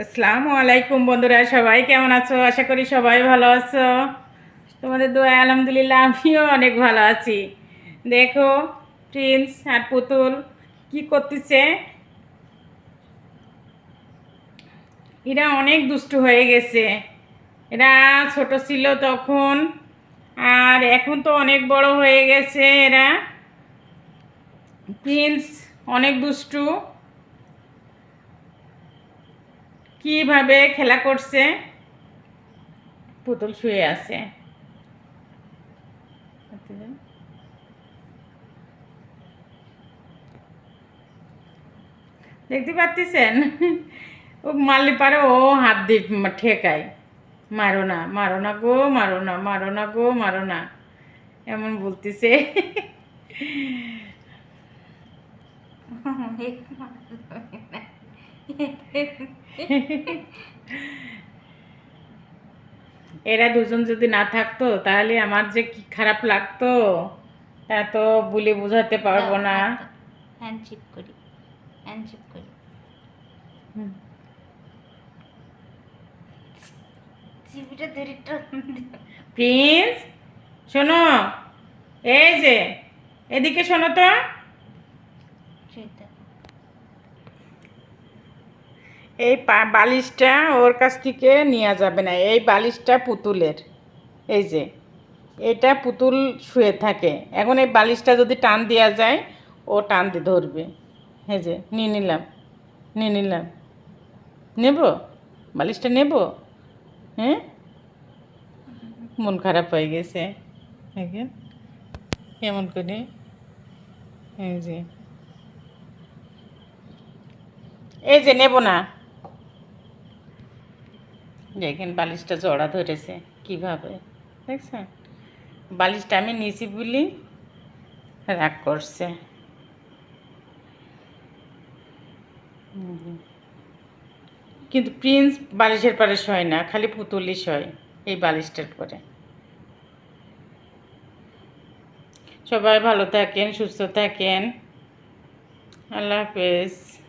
আসসালামু আলাইকুম বন্ধুরা, সবাই কেমন আছো? আশা করি সবাই ভালো আছো। তোমাদের দোয়া আলহামদুলিল্লাহ, আমিও অনেক ভালো আছি। দেখো প্রিন্স আর পুতুল কি করতেছে? এরা অনেক দুষ্টু হয়ে গেছে। এরা ছোট ছিল তখন, আর এখন তো অনেক বড় হয়ে গেছে এরা। প্রিন্স অনেক দুষ্টু। কীভাবে খেলা করছে? পুতুল শুয়ে আছে। দেখতে পাচ্ছেন ও মারলে পারে ও হাত দিয়ে ঠেকায়। মারো না মারো না গো, মারো না মারো না গো, মারো না। এমন বলতেছে। এরা দুজন যদি না থাকতো তাহলে আমার যে কি খারাপ লাগতো? তা তো বলে বোঝাতে পারব না। হ্যান্ডশিপ করি হ্যান্ডশিপ করি। প্রিন্স শোনো এই যে এদিকে শোনো তো। সেই তো। এই বালিশটা ওর কাছ থেকে নেওয়া যাবে না। এই বালিশটা পুতুলের। এই যে, এটা পুতুল শুয়ে থাকে। এখন এই বালিশটা যদি টান দেওয়া যায়, ও টান দিয়ে ধরবে। এই যে, নিয়ে নিলাম নিয়ে নিলাম। নেব? বালিশটা নেব? হ্যাঁ? মন খারাপ হয়ে গেছে। দেখেন, কেমন করে। এই যে এই যে নেব না। দেখেন বালিশটা জড়া ধরেছে, কীভাবে? দেখছেন? বালিশটা আমি নিয়েছি বলি রাগ করছে। কিন্তু প্রিন্স বালিশের পরে শয় না, খালি পুতুলই শয় এই বালিশটার পরে। সবাই ভালো থাকেন, সুস্থ থাকেন। আল্লাহ হাফেজ।